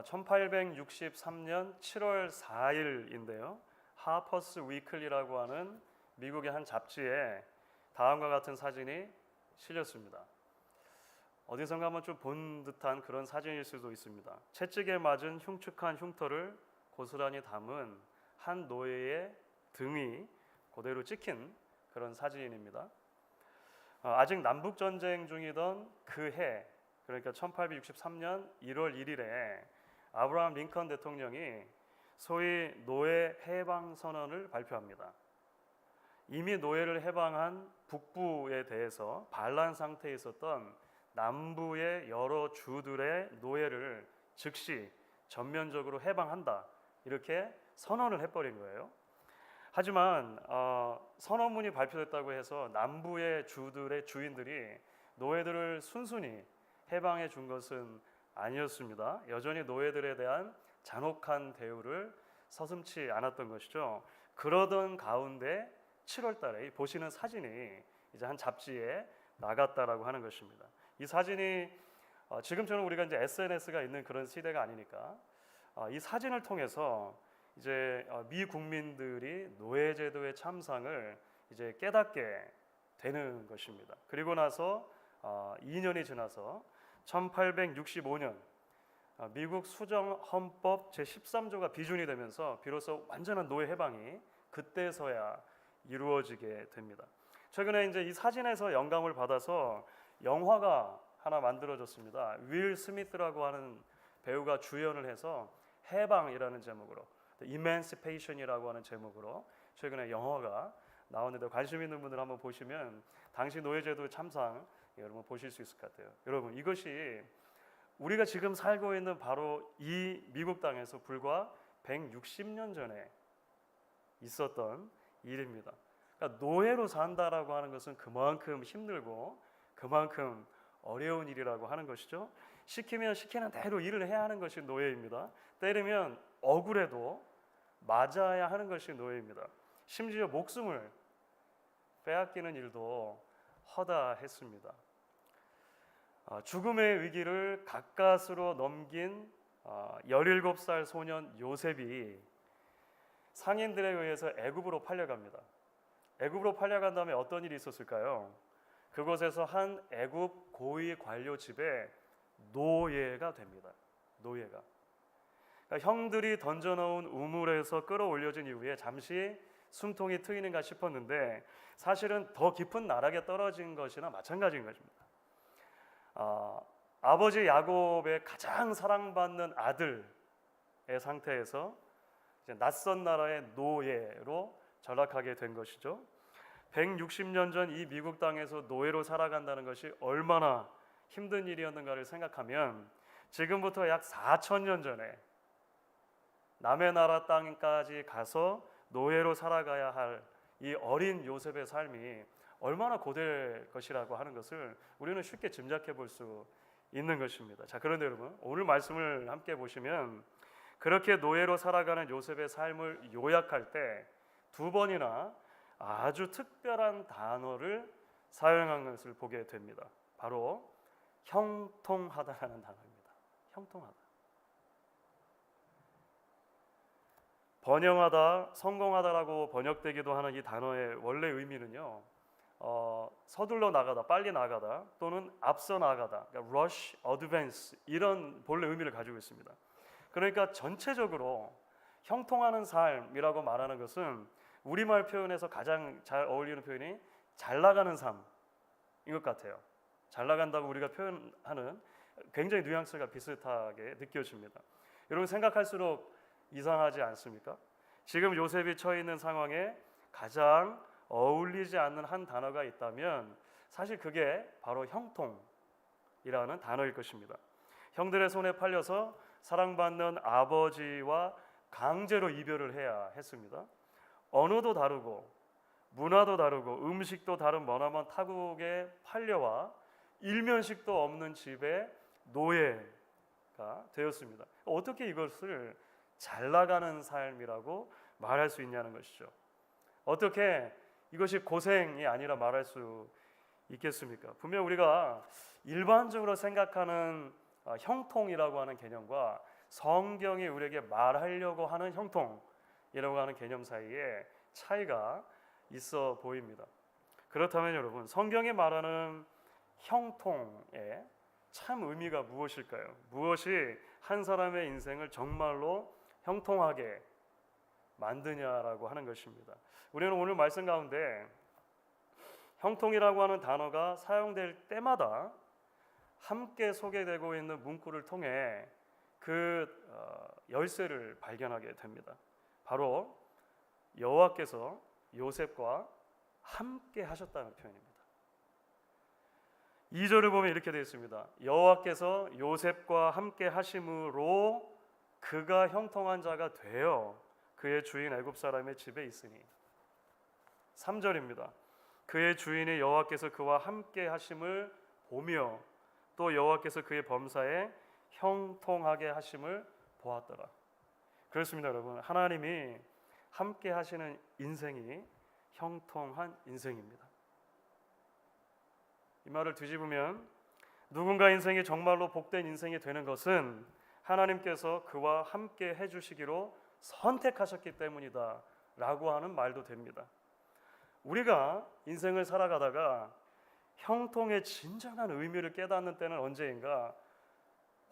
1863년 7월 4일인데요. 하퍼스 위클리라고 하는 미국의 한 잡지에 다음과 같은 사진이 실렸습니다. 어디선가 한번 좀 본 듯한 그런 사진일 수도 있습니다. 채찍에 맞은 흉측한 흉터를 고스란히 담은 한 노예의 등이 그대로 찍힌 그런 사진입니다. 어, 아직 남북 전쟁 중이던 그 해, 그러니까 1863년 1월 1일에 아브라함 링컨 대통령이 소위 노예 해방 선언을 발표합니다. 이미 노예를 해방한 북부에 대해서 반란 상태에 있었던 남부의 여러 주들의 노예를 즉시 전면적으로 해방한다 이렇게 선언을 해버린 거예요. 하지만 어, 선언문이 발표됐다고 해서 남부의 주들의 주인들이 노예들을 순순히 해방해 준 것은 아니었습니다. 여전히 노예들에 대한 잔혹한 대우를 서슴치 않았던 것이죠. 그러던 가운데 7월 달에 보시는 사진이 이제 한 잡지에 나갔다라고 하는 것입니다. 이 사진이 어, 지금처럼 우리가 이제 SNS가 있는 그런 시대가 아니니까 어, 이 사진을 통해서 이제 어, 미 국민들이 노예 제도의 참상을 이제 깨닫게 되는 것입니다. 그리고 나서 2년이 지나서 1865년 미국 수정 헌법 제 13조가 비준이 되면서 비로소 완전한 노예 해방이 그때서야 이루어지게 됩니다. 최근에 이제 이 사진에서 영감을 받아서 영화가 하나 만들어졌습니다. 윌 스미스라고 하는 배우가 주연을 해서 해방이라는 제목으로 이맨시페이션이라고 하는 제목으로 최근에 영화가 나왔는데 관심 있는 분들 한번 보시면 당시 노예제도 참상 여러분 보실 수 있을 것 같아요. 여러분 이것이 우리가 지금 살고 있는 바로 이 미국 땅에서 불과 160년 전에 있었던 일입니다. 그러니까 노예로 산다라고 하는 것은 그만큼 힘들고 그만큼 어려운 일이라고 하는 것이죠. 시키면 시키는 대로 일을 해야 하는 것이 노예입니다. 때리면 억울해도 맞아야 하는 것이 노예입니다. 심지어 목숨을 빼앗기는 일도 허다했습니다. 아, 죽음의 위기를 가까스로 넘긴 17살 아, 소년 요셉이 상인들에 의해서 애굽으로 팔려갑니다. 애굽으로 팔려간 다음에 어떤 일이 있었을까요? 그곳에서 한 애굽 고위 관료 집에 노예가 됩니다. 노예가. 그러니까 형들이 던져놓은 우물에서 끌어올려진 이후에 잠시 숨통이 트이는가 싶었는데 사실은 더 깊은 나락에 떨어진 것이나 마찬가지인 것입니다. 아, 아버지 야곱의 가장 사랑받는 아들의 상태에서 낯선 나라의 노예로 전락하게 된 것이죠. 160년 전 이 미국 땅에서 노예로 살아간다는 것이 얼마나 힘든 일이었는가를 생각하면 지금부터 약 4천 년 전에 남의 나라 땅까지 가서 노예로 살아가야 할 이 어린 요셉의 삶이 얼마나 고될 것이라고 하는 것을 우리는 쉽게 짐작해 볼 수 있는 것입니다. 자, 그런데 여러분, 오늘 말씀을 함께 보시면 그렇게 노예로 살아가는 요셉의 삶을 요약할 때 두 번이나 아주 특별한 단어를 사용한 것을 보게 됩니다. 바로 형통하다라는 단어입니다. 형통하다. 번영하다, 성공하다라고 번역되기도 하는 이 단어의 원래 의미는요. 어, 서둘러 나가다, 빨리 나가다 또는 앞서 나가다, 그러니까 rush, advance 이런 본래 의미를 가지고 있습니다. 그러니까 전체적으로 형통하는 삶이라고 말하는 것은 우리말 표현에서 가장 잘 어울리는 표현이 잘 나가는 삶인 것 같아요. 잘 나간다고 우리가 표현하는 굉장히 뉘앙스가 비슷하게 느껴집니다. 여러분 생각할수록 이상하지 않습니까? 지금 요셉이 처해 있는 상황에 가장 어울리지 않는 한 단어가 있다면 사실 그게 바로 형통이라는 단어일 것입니다. 형들의 손에 팔려서 사랑받는 아버지와 강제로 이별을 해야 했습니다. 언어도 다르고 문화도 다르고 음식도 다른 머나먼 타국에 팔려와 일면식도 없는 집에 노예가 되었습니다. 어떻게 이것을 잘 나가는 삶이라고 말할 수 있냐는 것이죠. 어떻게 이것이 고생이 아니라 말할 수 있겠습니까? 분명 우리가 일반적으로 생각하는 어, 형통이라고 하는 개념과 성경이 우리에게 말하려고 하는 형통이라고 하는 개념 사이에 차이가 있어 보입니다. 그렇다면 여러분 성경이 말하는 형통의 참 의미가 무엇일까요? 무엇이 한 사람의 인생을 정말로 형통하게 만드냐라고 하는 것입니다. 우리는 오늘 말씀 가운데 형통이라고 하는 단어가 사용될 때마다 함께 소개되고 있는 문구를 통해 그 어, 열쇠를 발견하게 됩니다. 바로 여호와께서 요셉과 함께 하셨다는 표현입니다. 2절을 보면 이렇게 되어 있습니다. 여호와께서 요셉과 함께 하심으로 그가 형통한 자가 되어 그의 주인 애굽 사람의 집에 있으니 3절입니다. 그의 주인이 여호와께서 그와 함께 하심을 보며 또 여호와께서 그의 범사에 형통하게 하심을 보았더라. 그렇습니다, 여러분. 하나님이 함께 하시는 인생이 형통한 인생입니다. 이 말을 뒤집으면 누군가 인생이 정말로 복된 인생이 되는 것은 하나님께서 그와 함께 해주시기로 선택하셨기 때문이다 라고 하는 말도 됩니다. 우리가 인생을 살아가다가 형통의 진정한 의미를 깨닫는 때는 언제인가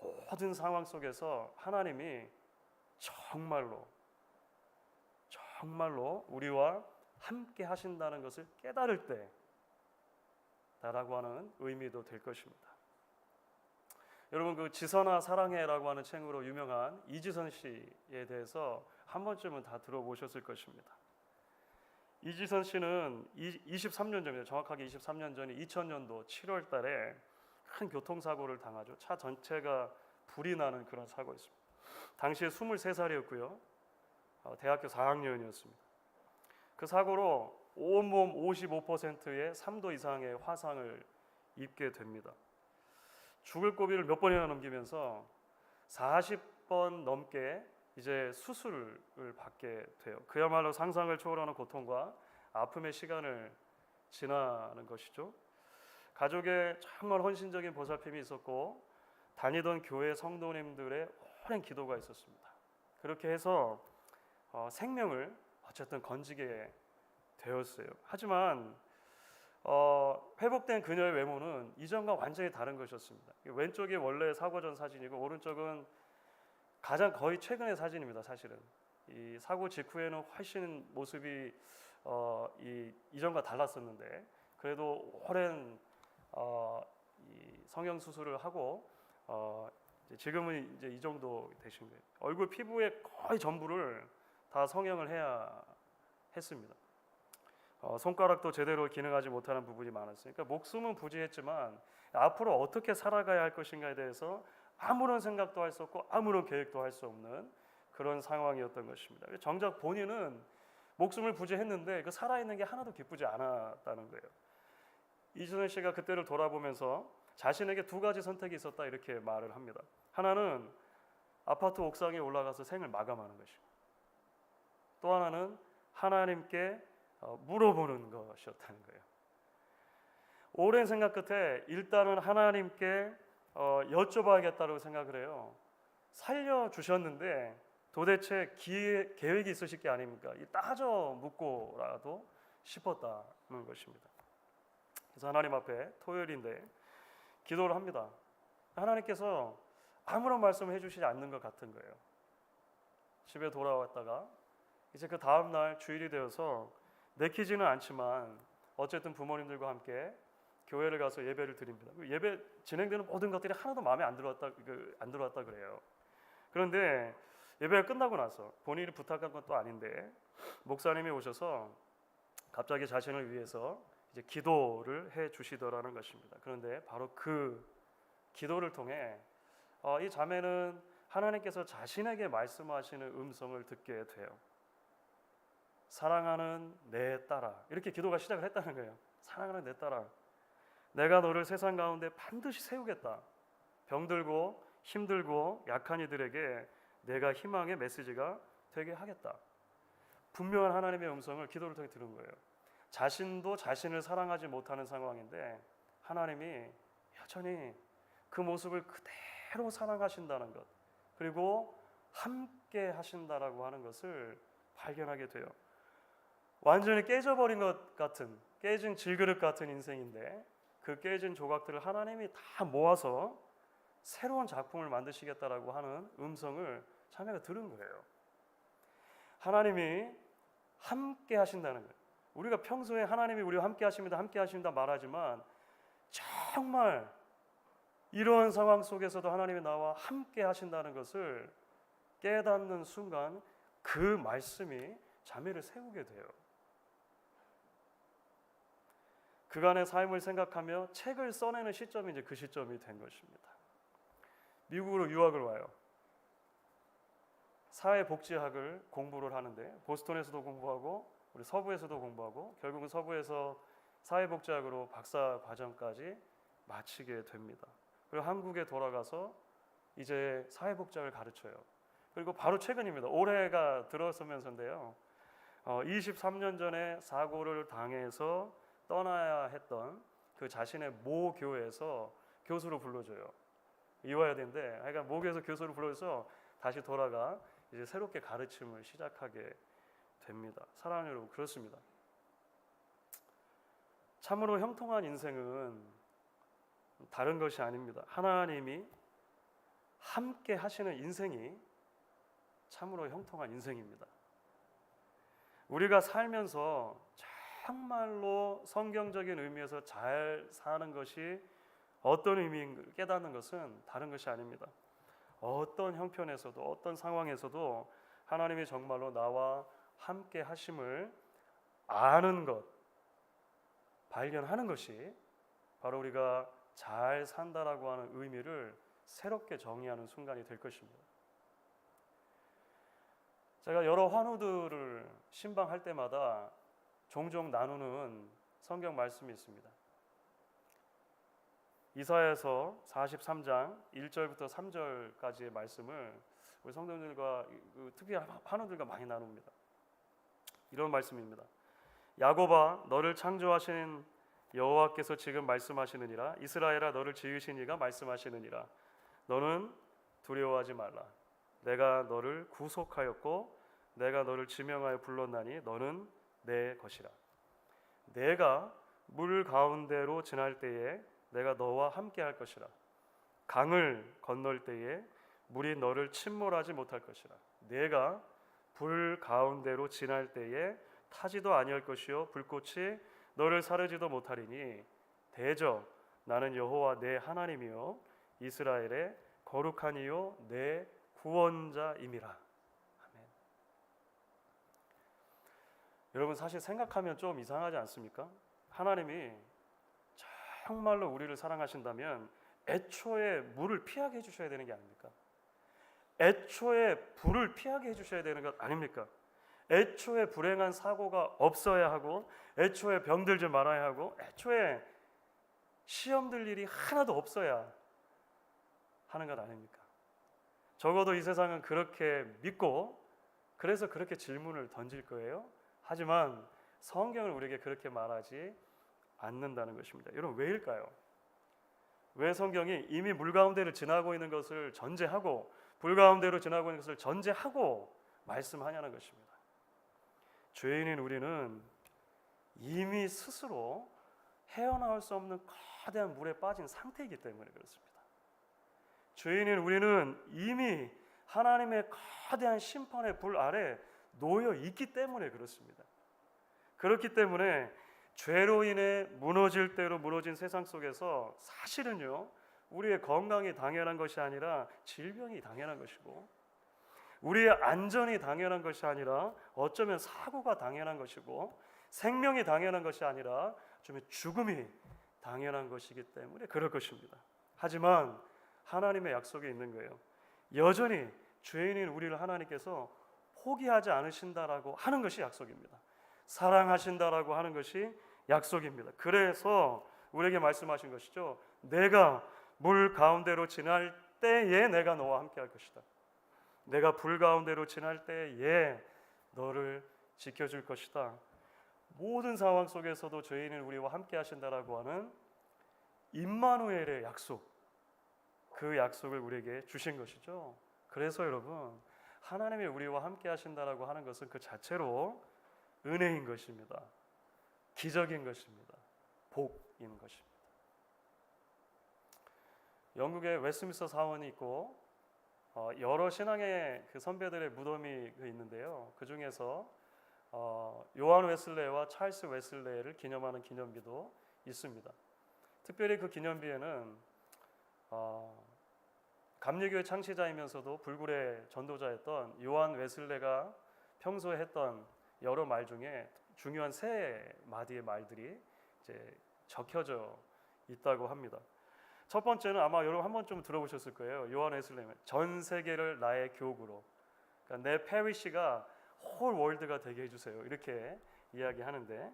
모든 상황 속에서 하나님이 정말로 정말로 우리와 함께 하신다는 것을 깨달을 때다라고 하는 의미도 될 것입니다. 여러분 그 지선아 사랑해라고 하는 책으로 유명한 이지선 씨에 대해서 한 번쯤은 다 들어보셨을 것입니다. 이지선 씨는 23년 전에 정확하게 23년 전에 2000년도 7월 달에 큰 교통사고를 당하죠. 차 전체가 불이 나는 그런 사고였습니다. 당시에 23살이었고요. 어, 대학교 4학년이었습니다. 그 사고로 온몸 55%의 3도 이상의 화상을 입게 됩니다. 죽을 고비를 몇 번이나 넘기면서 40번 넘게 이제 수술을 받게 돼요. 그야말로 상상을 초월하는 고통과 아픔의 시간을 지나는 것이죠. 가족의 정말 헌신적인 보살핌이 있었고 다니던 교회 성도님들의 오랜 기도가 있었습니다. 그렇게 해서 어, 생명을 어쨌든 건지게 되었어요. 하지만 어, 회복된 그녀의 외모는 이전과 완전히 다른 것이었습니다. 왼쪽이 원래 사고 전 사진이고 오른쪽은 가장 거의 최근의 사진입니다. 사실은 이 사고 직후에는 훨씬 모습이 어, 이 이전과 달랐었는데 그래도 오랜 어, 이 성형 수술을 하고 어, 이제 지금은 이제 이 정도 되신 거예요. 얼굴 피부의 거의 전부를 다 성형을 해야 했습니다. 어, 손가락도 제대로 기능하지 못하는 부분이 많았으니까 목숨은 부지했지만 앞으로 어떻게 살아가야 할 것인가에 대해서 아무런 생각도 할 수 없고 아무런 계획도 할 수 없는 그런 상황이었던 것입니다. 정작 본인은 목숨을 부지했는데 그 살아있는 게 하나도 기쁘지 않았다는 거예요. 이준현 씨가 그때를 돌아보면서 자신에게 두 가지 선택이 있었다 이렇게 말을 합니다. 하나는 아파트 옥상에 올라가서 생을 마감하는 것이고 또 하나는 하나님께 어, 물어보는 것이었다는 거예요. 오랜 생각 끝에 일단은 하나님께 어, 여쭤봐야겠다고 생각을 해요. 살려 주셨는데 도대체 기회, 계획이 있으실 게 아닙니까? 따져 묻고라도 싶었다는 것입니다. 그래서 하나님 앞에 토요일인데 기도를 합니다. 하나님께서 아무런 말씀을 해주시지 않는 것 같은 거예요. 집에 돌아왔다가 이제 그 다음 날 주일이 되어서 내키지는 않지만 어쨌든 부모님들과 함께 교회를 가서 예배를 드립니다. 그 예배 진행되는 모든 것들이 하나도 마음에 안 들어왔다 그, 안 들어왔다 그래요. 그런데 예배가 끝나고 나서 본인이 부탁한 것도 아닌데 목사님이 오셔서 갑자기 자신을 위해서 이제 기도를 해 주시더라는 것입니다. 그런데 바로 그 기도를 통해 어, 이 자매는 하나님께서 자신에게 말씀하시는 음성을 듣게 돼요. 사랑하는 내 딸아 이렇게 기도가 시작을 했다는 거예요. 사랑하는 내 딸아 내가 너를 세상 가운데 반드시 세우겠다. 병들고 힘들고 약한 이들에게 내가 희망의 메시지가 되게 하겠다. 분명한 하나님의 음성을 기도를 통해 들은 거예요. 자신도 자신을 사랑하지 못하는 상황인데 하나님이 여전히 그 모습을 그대로 사랑하신다는 것, 그리고 함께 하신다라고 하는 것을 발견하게 돼요. 완전히 깨져버린 것 같은 깨진 질그릇 같은 인생인데 그 깨진 조각들을 하나님이 다 모아서 새로운 작품을 만드시겠다라고 하는 음성을 자매가 들은 거예요. 하나님이 함께 하신다는 거예요. 우리가 평소에 하나님이 우리와 함께 하십니다, 함께 하십니다 말하지만 정말 이러한 상황 속에서도 하나님이 나와 함께 하신다는 것을 깨닫는 순간 그 말씀이 자매를 세우게 돼요. 그간의 삶을 생각하며 책을 써내는 시점이 이제 그 시점이 된 것입니다. 미국으로 유학을 와요. 사회복지학을 공부를 하는데 보스턴에서도 공부하고 우리 서부에서도 공부하고 결국은 서부에서 사회복지학으로 박사 과정까지 마치게 됩니다. 그리고 한국에 돌아가서 이제 사회복지학을 가르쳐요. 그리고 바로 최근입니다. 올해가 들어서면서인데요. 어, 23년 전에 사고를 당해서 떠나야 했던 그 자신의 모 교회에서 교수로 불러줘요. 되는데, 그러니까 모 교회에서 교수로 불러서 다시 돌아가 이제 새롭게 가르침을 시작하게 됩니다. 사랑하는 여러분 그렇습니다. 참으로 형통한 인생은 다른 것이 아닙니다. 하나님이 함께 하시는 인생이 참으로 형통한 인생입니다. 우리가 살면서 정말로 성경적인 의미에서 잘 사는 것이 어떤 의미인 깨닫는 것은 다른 것이 아닙니다. 어떤 형편에서도 어떤 상황에서도 하나님이 정말로 나와 함께 하심을 아는 것, 발견하는 것이 바로 우리가 잘 산다라고 하는 의미를 새롭게 정의하는 순간이 될 것입니다. 제가 여러 환우들을 신방할 때마다 종종 나누는 성경 말씀이 있습니다. 이사야서 43장 1절부터 3절까지의 말씀을 우리 성도들과 그 특히 환우들과 많이 나눕니다. 이런 말씀입니다. 야곱아 너를 창조하신 여호와께서 지금 말씀하시느니라 이스라엘아 너를 지으신 이가 말씀하시느니라 너는 두려워하지 말라 내가 너를 구속하였고 내가 너를 지명하여 불렀나니 너는 내 것이라. 내가 물 가운데로 지날 때에 내가 너와 함께 할 것이라. 강을 건널 때에 물이 너를 침몰하지 못할 것이라. 내가 불 가운데로 지날 때에 타지도 아니할 것이요 불꽃이 너를 사르지도 못하리니 대저 나는 여호와 내 하나님이요 이스라엘의 거룩한 이요 내 구원자임이라 아멘. 여러분 사실 생각하면 좀 이상하지 않습니까? 하나님이 정말로 우리를 사랑하신다면 애초에 물을 피하게 해주셔야 되는 게 아닙니까? 애초에 불을 피하게 해주셔야 되는 것 아닙니까? 애초에 불행한 사고가 없어야 하고 애초에 병들지 말아야 하고 애초에 시험 들 일이 하나도 없어야 하는 것 아닙니까? 적어도 이 세상은 그렇게 믿고 그래서 그렇게 질문을 던질 거예요. 하지만 성경을 우리에게 그렇게 말하지 않는다는 것입니다. 여러분 왜일까요? 왜 성경이 이미 물 가운데를 지나고 있는 것을 전제하고 불 가운데로 지나고 있는 것을 전제하고 말씀하냐는 것입니다. 죄인인 우리는 이미 스스로 헤어나올 수 없는 거대한 물에 빠진 상태이기 때문에 그렇습니다. 죄인인 우리는 이미 하나님의 거대한 심판의 불 아래 놓여 있기 때문에 그렇습니다. 그렇기 때문에 죄로 인해 무너질 대로 무너진 세상 속에서 사실은요 우리의 건강이 당연한 것이 아니라 질병이 당연한 것이고 우리의 안전이 당연한 것이 아니라 어쩌면 사고가 당연한 것이고 생명이 당연한 것이 아니라 좀 죽음이 당연한 것이기 때문에 그럴 것입니다. 하지만 하나님의 약속이 있는 거예요. 여전히 죄인인 우리를 하나님께서 포기하지 않으신다라고 하는 것이 약속입니다. 사랑하신다라고 하는 것이 약속입니다. 그래서 우리에게 말씀하신 것이죠. 내가 물 가운데로 지날 때에 내가 너와 함께 할 것이다. 내가 불 가운데로 지날 때에 너를 지켜줄 것이다. 모든 상황 속에서도 죄인은 우리와 함께 하신다라고 하는 임마누엘의 약속. 그 약속을 우리에게 주신 것이죠. 그래서 여러분 하나님이 우리와 함께 하신다라고 하는 것은 그 자체로 은혜인 것입니다. 기적인 것입니다. 복인 것입니다. 영국에 웨스트민스터 사원이 있고 어, 여러 신앙의 그 선배들의 무덤이 그 있는데요. 그 중에서 어, 요한 웨슬레와 찰스 웨슬레를 기념하는 기념비도 있습니다. 특별히 그 기념비에는 어, 감리교의 창시자이면서도 불굴의 전도자였던 요한 웨슬레가 평소에 했던 여러 말 중에 중요한 세 마디의 말들이 이제 적혀져 있다고 합니다. 첫 번째는 아마 여러분 한 번쯤 들어보셨을 거예요. 요한 웨슬레는 전 세계를 나의 교구로, 그러니까 내 페리시가 홀 월드가 되게 해주세요. 이렇게 이야기하는데,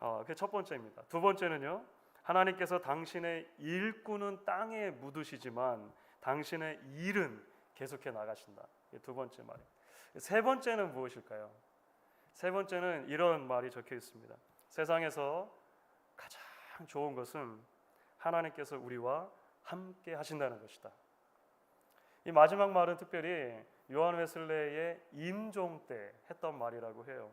어, 그게 첫 번째입니다. 두 번째는요, 하나님께서 당신의 일꾼은 땅에 묻으시지만 당신의 일은 계속해 나가신다. 두 번째 말이. 세 번째는 무엇일까요? 세 번째는 이런 말이 적혀 있습니다. 세상에서 가장 좋은 것은 하나님께서 우리와 함께 하신다는 것이다. 이 마지막 말은 특별히 요한 웨슬레의 임종 때 했던 말이라고 해요.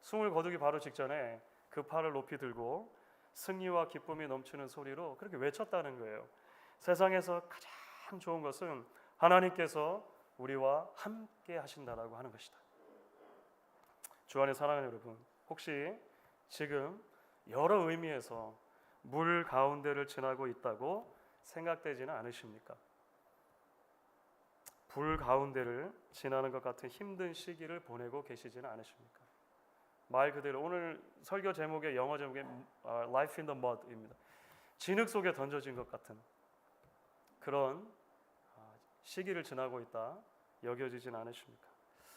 숨을 거두기 바로 직전에 그 팔을 높이 들고 승리와 기쁨이 넘치는 소리로 그렇게 외쳤다는 거예요. 세상에서 가장 좋은 것은 하나님께서 우리와 함께 하신다라고 하는 것이다. 주 안에 사랑하는 여러분, 혹시 지금 여러 의미에서 물 가운데를 지나고 있다고 생각되지는 않으십니까? 불 가운데를 지나는 것 같은 힘든 시기를 보내고 계시지는 않으십니까? 말 그대로 오늘 설교 제목의 영어 제목이 아, Life in the Mud입니다. 진흙 속에 던져진 것 같은 그런 아, 시기를 지나고 있다 여겨지진 않으십니까?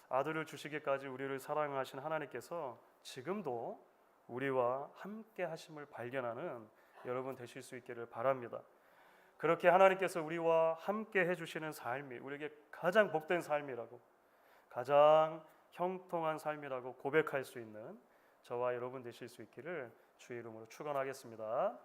아들을 주시기까지 우리를 사랑하신 하나님께서 지금도 우리와 함께 하심을 발견하는 여러분 되실 수 있기를 바랍니다. 그렇게 하나님께서 우리와 함께 해주시는 삶이 우리에게 가장 복된 삶이라고 가장 형통한 삶이라고 고백할 수 있는 저와 여러분 되실 수 있기를 주의 이름으로 축원하겠습니다.